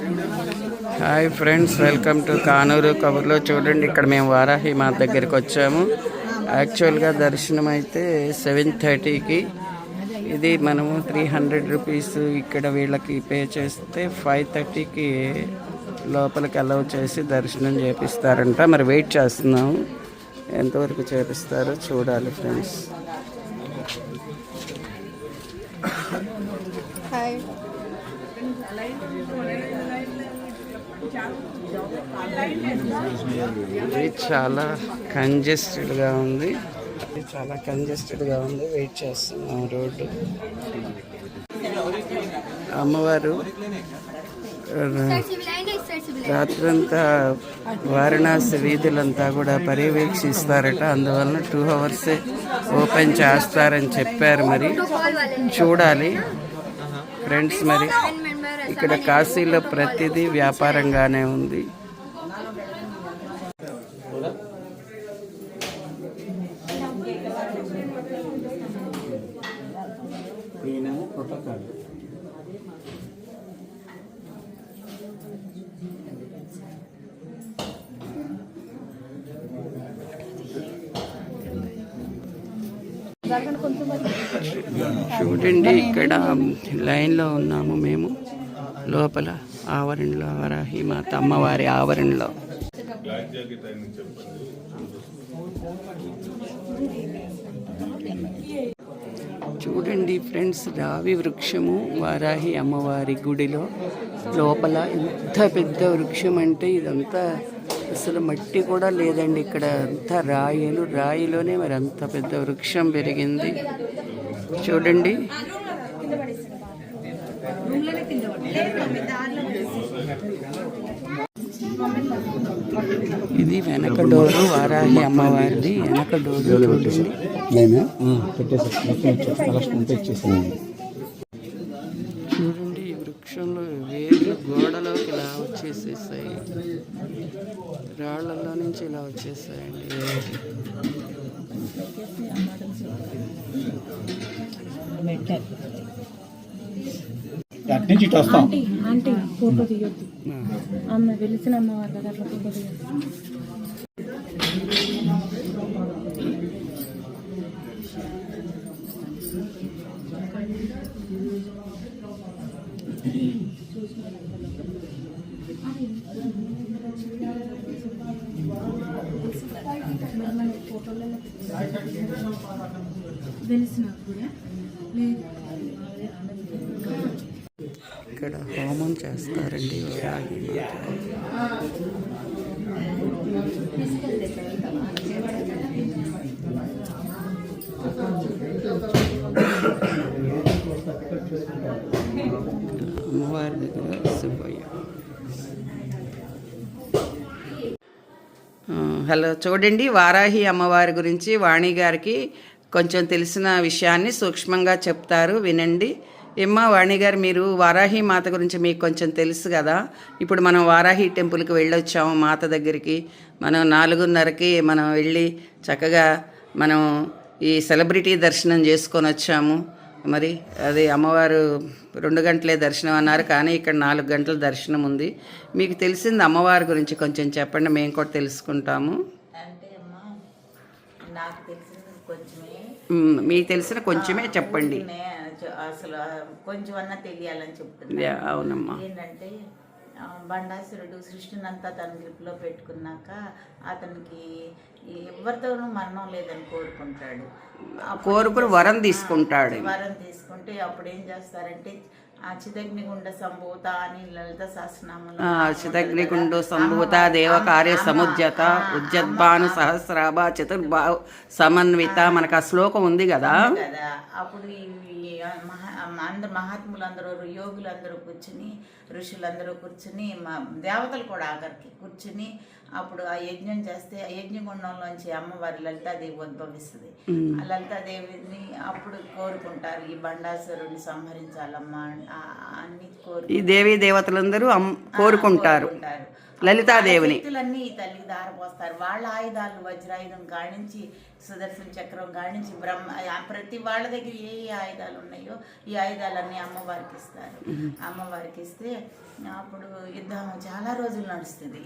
Hi friends welcome to Kanuru కబుర్లో చూడండి ఇక్కడ మేము వారాహి మా దగ్గరికి వచ్చాము. యాక్చువల్గా దర్శనం అయితే సెవెన్ థర్టీకి ఇది మనము త్రీ హండ్రెడ్ రూపీస్ ఇక్కడ వీళ్ళకి పే చేస్తే ఫైవ్ థర్టీకి లోపలికి అలౌ చేసి దర్శనం చేపిస్తారంట. మరి వెయిట్ చేస్తున్నాము. ఎంతవరకు చేపిస్తారో చూడాలి ఫ్రెండ్స్ హాయ్ ఇది చాలా కంజెస్టెడ్గా ఉంది. ఇది చాలా కంజెస్టెడ్గా ఉంది. వెయిట్ చేస్తున్నాం రోడ్డు. అమ్మవారు రాత్రంతా వారణాసి వీధులంతా కూడా పర్యవేక్షిస్తారట. అందువలన టూ అవర్సే ఓపెన్ చేస్తారని చెప్పారు మరి. చూడాలి. ఫ్రెండ్స్ మరి. ఇక్కడ కాశీలో ప్రతిదీ వ్యాపారంగానే ఉంది. చూడండి ఇక్కడ లైన్లో ఉన్నాము మేము. లోపల ఆవరణలో వరాహి మాత అమ్మవారి ఆవరణలో. చూడండి ఫ్రెండ్స్ రావి వృక్షము వారాహి అమ్మవారి గుడిలో. లోపల ఎంత పెద్ద వృక్షం అంటే ఇదంతా అసలు మట్టి కూడా లేదండి. ఇక్కడ అంతా రాయిలు రాయిలోనే మరి అంత పెద్ద వృక్షం పెరిగింది. చూడండి. ఇది వెనక డోరు వారాహి అమ్మవారిది. వెనక డోరు చూడండి. చూడండి ఈ వృక్షంలో వేర్లు గోడలోకి ఇలా వచ్చేసేసాయి. రాళ్ళలో నుంచి ఇలా వచ్చేసాయండి వేర్లు. అటు నుంచి ఇటు వస్తాం. ఆంటీ ఆంటీ ఫోటో తీయొద్దు. ఆమె వెలిసిన అమ్మవారు కదా అట్లా ఫోటో తీయొద్దు. అమ్మవారి దగ్గర సుబ్బయ్య హలో చూడండి వారాహి అమ్మవారి గురించి వాణి గారికి కొంచెం తెలిసిన విషయాన్ని సూక్ష్మంగా చెప్తారు వినండి. ఏమ్మా వాణి గారు మీరు వారాహి మాత గురించి మీకు కొంచెం తెలుసు కదా. ఇప్పుడు మనం వారాహి టెంపుల్కి వెళ్ళొచ్చాము మాత దగ్గరికి. మనం నాలుగున్నరకి మనం వెళ్ళి చక్కగా మనం ఈ సెలబ్రిటీ దర్శనం చేసుకొని వచ్చాము. మరి అది అమ్మవారు రెండు గంటలే దర్శనం అన్నారు కానీ ఇక్కడ నాలుగు గంటల దర్శనం ఉంది. మీకు తెలిసింది అమ్మవారి గురించి కొంచెం చెప్పండి మేము కూడా తెలుసుకుంటాము. మీకు తెలిసిన కొంచెమే చెప్పండి. అసలు కొంచెం అన్నా తెలియాలని చెప్తున్నా అవునమ్మా. ఏంటంటే బండాసురుడు సృష్టినంతా తన గ్రిప్లో పెట్టుకున్నాక అతనికి ఎవరితోనూ మరణం లేదని కోరుకుంటాడు. కోరుకుని వరం తీసుకుంటాడు. వరం తీసుకుంటే అప్పుడు ఏం చేస్తారంటే ఆ చిదగ్నిగుండ సంభూత అని లలిత సహస్రనామంలో ఆ, చిదగ్నిగుండు సంభూత దేవకార్య సముద్యత ఉజ్జద్భాను సహస్రాభ చతుర్భా సమన్విత మనకు ఆ శ్లోకం ఉంది కదా? కదా. అప్పుడు అందరు మహాత్ములందరూ యోగులందరూ కూర్చుని ఋషులందరూ కూర్చుని మా దేవతలు కూడా ఆఖరికి కూర్చుని అప్పుడు ఆ యజ్ఞం చేస్తే ఆ యజ్ఞగుండంలోంచి అమ్మవారి లలితాదేవి ఉద్భవిస్తుంది. ఆ లలితాదేవిని అప్పుడు కోరుకుంటారు ఈ బండాసురుని సంహరించాలమ్మా అన్ని కోరు ఈ దేవీ దేవతలందరూ కోరుకుంటారు. కోరుకుంటారు. లలితాదేవిని. శక్తులన్నీ ఈ తల్లికి దారపోస్తారు. వాళ్ళ ఆయుధాలు వజ్రాయుధం కాడించి సుదర్శన చక్రం కాడించి బ్రహ్మ ఆ ప్రతి వాళ్ళ దగ్గర ఏ ఏ ఆయుధాలు ఉన్నాయో ఈ ఆయుధాలన్నీ అమ్మవారికి ఇస్తారు. అమ్మవారికి ఇస్తే అప్పుడు యుద్ధం చాలా రోజులు నడుస్తుంది.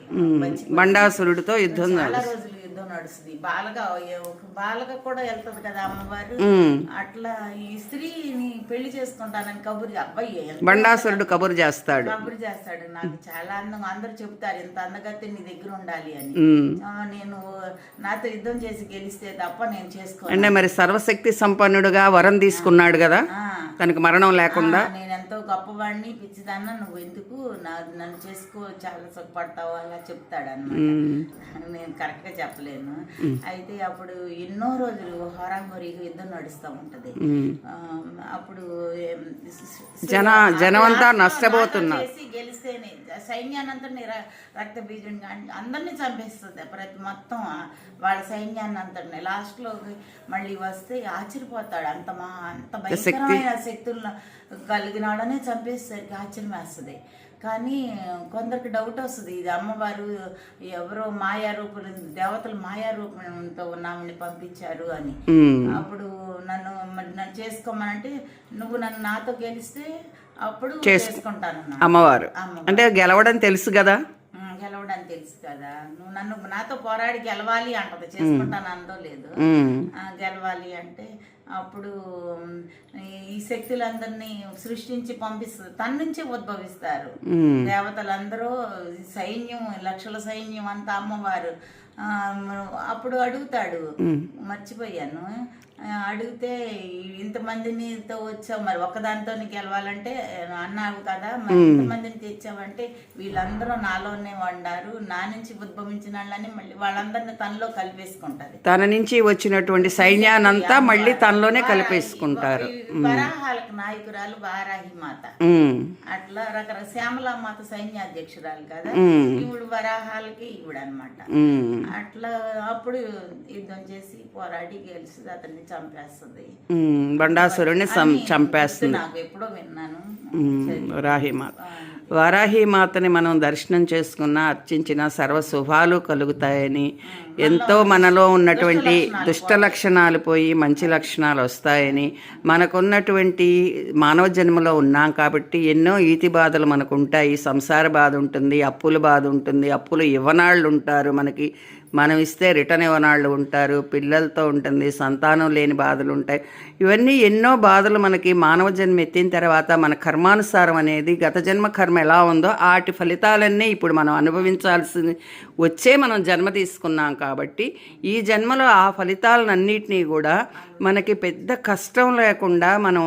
బండాసురుడితో యుద్ధం చాలా రోజులు యుద్ధం నడుస్తుంది. బాలగా ఒక బాలగా కూడా వెళ్తది కదా అమ్మవారు. అట్లా ఈ స్త్రీని పెళ్ళి చేసుకుంటానని కబురు అబ్బాయి బండాసురుడు కబురు చేస్తాడు. కబురు చేస్తాడు. నాకు చాలా అందం. అందరూ చెప్తారు ఇంత అందగత్తి నీ దగ్గర ఉండాలి అని. నేను నాతో యుద్ధం చేసి గెలిస్తే తప్ప నేను చేసుకోను. అంటే మరి సర్వశక్తి సంపన్నుడుగా వరం తీసుకున్నాడు కదా? తనకు మరణం లేకుండా? నేను ఎంతో గొప్పవాడిని పిచ్చిదాన్న నువ్వు ఎందుకు నన్ను చేసుకో చాలా సుఖపడతావు అలా చెప్తాడు అన్నమాట నేను కరెక్ట్గా చెప్పలేను అయితే అప్పుడు ఎన్నో రోజులు హోరాంగోరీగా యుద్ధం నడుస్తూ ఉంటది. అప్పుడు జన జనమంతా నష్టపోతున్నారు గెలిస్తేనే సైన్యాన్నంతటిని రక్త బీజం అందరినీ చంపేస్తుంది ప్రతి మొత్తం వాళ్ళ సైన్యాన్ని అంతటిని లాస్ట్లో మళ్ళీ వస్తే ఆశ్చర్యపోతాడు. అంత మా అంత భయంకరమైన శక్తులను కలిగినాడనే చంపేసరికి ఆశ్చర్యం వేస్తుంది. కానీ కొందరికి డౌట్ వస్తుంది. ఇది అమ్మవారు ఎవరో మాయా రూపులు దేవతలు మాయా రూపంతో ఉన్నామని పంపించారు అని. అప్పుడు నన్ను నన్ను చేసుకోమనంటే నువ్వు నన్ను నాతో గెలిస్తే అప్పుడు చేసుకుంటాను. అమ్మవారు. అమ్మ అంటే గెలవడం తెలుసు కదా? గెలవడానికి తెలుసు కదా. నువ్వు నన్ను నాతో పోరాడి గెలవాలి అంటది. చేసుకుంటాను అందో లేదు. గెలవాలి అంటే అప్పుడు ఈ- శక్తులందరినీ సృష్టించి పంపిస్తుంది తన నుంచే ఉద్భవిస్తారు. దేవతలందరూ సైన్యం లక్షల సైన్యం అంతా అమ్మవారు. అప్పుడు అడుగుతాడు. మర్చిపోయాను. అడిగితే ఇంతమందినితో వచ్చావు మరి ఒకదానితో గెలవాలంటే అన్నావు కదా మరి ఇంతమందిని తెచ్చావంటే వీళ్ళందరూ నాలోనే వండారు నా నుంచి ఉద్భవించిన వాళ్ళని మళ్ళీ వాళ్ళందరినీ తనలో కలిపేసుకుంటది. తన నుంచి వచ్చినటువంటి సైన్యానంతా మళ్ళీ తనలోనే కలిపేసుకుంటారు. వరాహాలకు నాయకురాలు వారాహి మాత. అట్లా రకరకాల శ్యామలా మాత సైన్యాధ్యక్షురాలు కదా. ఈవిడ వరాహాలకి ఉమ్. అట్లా అప్పుడు యుద్ధం చేసి పోరాడి గెలిచి అతన్ని. చంపేస్తుంది. బండాసురుడిని చంపేస్తుంది. నాకు ఎప్పుడో విన్నాను. వరాహిమాత. వారాహిమాతని మనం దర్శనం చేసుకున్న అర్చించిన సర్వ శుభాలు కలుగుతాయని. ఎంతో మనలో ఉన్నటువంటి దుష్ట లక్షణాలు పోయి మంచి లక్షణాలు వస్తాయని. మనకున్నటువంటి మానవ జన్మలో ఉన్నాం కాబట్టి ఎన్నో ఈతి బాధలు మనకు ఉంటాయి సంసార బాధ ఉంటుంది అప్పుల బాధ ఉంటుంది అప్పులు ఇవ్వనాళ్ళు ఉంటారు మనకి. మనం ఇస్తే రిటర్న్ ఇవ్వనాళ్ళు ఉంటారు పిల్లలతో ఉంటుంది సంతానం లేని బాధలు ఉంటాయి. ఇవన్నీ ఎన్నో బాధలు మనకి మానవ జన్మ ఎత్తిన తర్వాత మన కర్మానుసారం అనేది గత జన్మ కర్మ ఎలా ఉందో వాటి ఫలితాలన్నీ ఇప్పుడు మనం అనుభవించాల్సి వచ్చే మనం జన్మ తీసుకున్నాం కాబట్టి ఈ జన్మలో ఆ ఫలితాలన్నింటినీ కూడా మనకి పెద్ద కష్టం లేకుండా మనం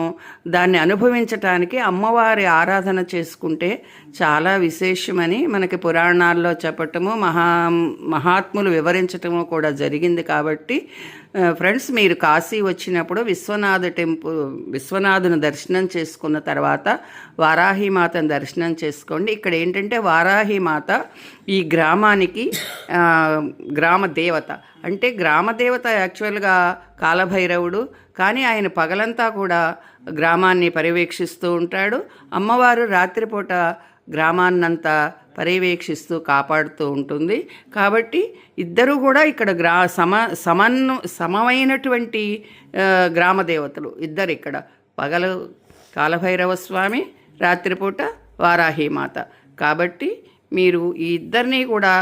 దాన్ని అనుభవించటానికి అమ్మవారి ఆరాధన చేసుకుంటే చాలా విశేషమని మనకి పురాణాల్లో చెప్పటము మహా మహాత్ములు వివరించటము కూడా జరిగింది కాబట్టి ఫ్రెండ్స్ మీరు కాశీ వచ్చినప్పుడు విశ్వనాథ టెంపుల్ విశ్వనాథుని దర్శనం చేసుకున్న తర్వాత వారాహిమాతను దర్శనం చేసుకోండి. ఇక్కడ ఏంటంటే వారాహిమాత ఈ గ్రామానికి గ్రామ దేవత. అంటే గ్రామ దేవత యాక్చువల్గా కాలభైరవుడు కానీ ఆయన పగలంతా కూడా గ్రామాన్ని పర్యవేక్షిస్తూ ఉంటాడు. అమ్మవారు రాత్రిపూట గ్రామాన్నంతా పర్యవేక్షిస్తూ కాపాడుతూ ఉంటుంది. కాబట్టి ఇద్దరు కూడా ఇక్కడ గ్రా సమ సమన్ను సమమైనటువంటి గ్రామదేవతలు గ్రామ దేవతలు ఇద్దరు ఇక్కడ. పగలు కాలభైరవ స్వామి రాత్రిపూట వారాహిమాత కాబట్టి మీరు ఈ ఇద్దరిని కూడా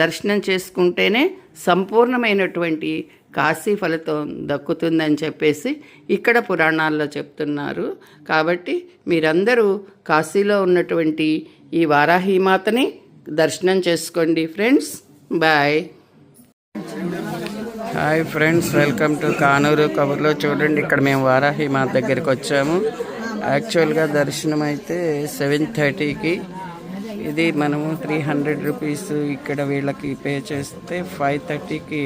దర్శనం చేసుకుంటేనే సంపూర్ణమైనటువంటి కాశీ ఫలితం దక్కుతుందని చెప్పేసి ఇక్కడ పురాణాల్లో చెప్తున్నారు. కాబట్టి మీరందరూ కాశీలో ఉన్నటువంటి ఈ వారాహిమాతని దర్శనం చేసుకోండి friends. Bye. Hi friends welcome to Kanuru కబుర్లో. చూడండి ఇక్కడ మేము వారాహి మాత దగ్గరికి వచ్చాము. యాక్చువల్గా దర్శనం అయితే సెవెన్ థర్టీకి. ఇది మనము త్రీ హండ్రెడ్ రూపీస్ ఇక్కడ వీళ్ళకి పే చేస్తే ఫైవ్ థర్టీకి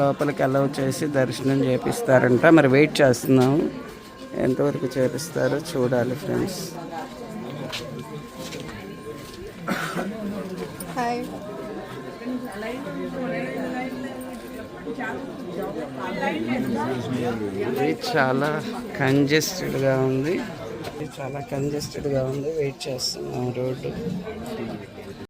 లోపలికి అలౌ చేసి దర్శనం చేపిస్తారంట. మరి వెయిట్ చేస్తున్నాము. ఎంతవరకు చేపిస్తారో చూడాలి ఫ్రెండ్స్. హాయ్ ఇది చాలా కంజెస్టెడ్గా ఉంది. ఇది చాలా కంజెస్టెడ్గా ఉంది. వెయిట్ చేస్తున్నాం రోడ్డు.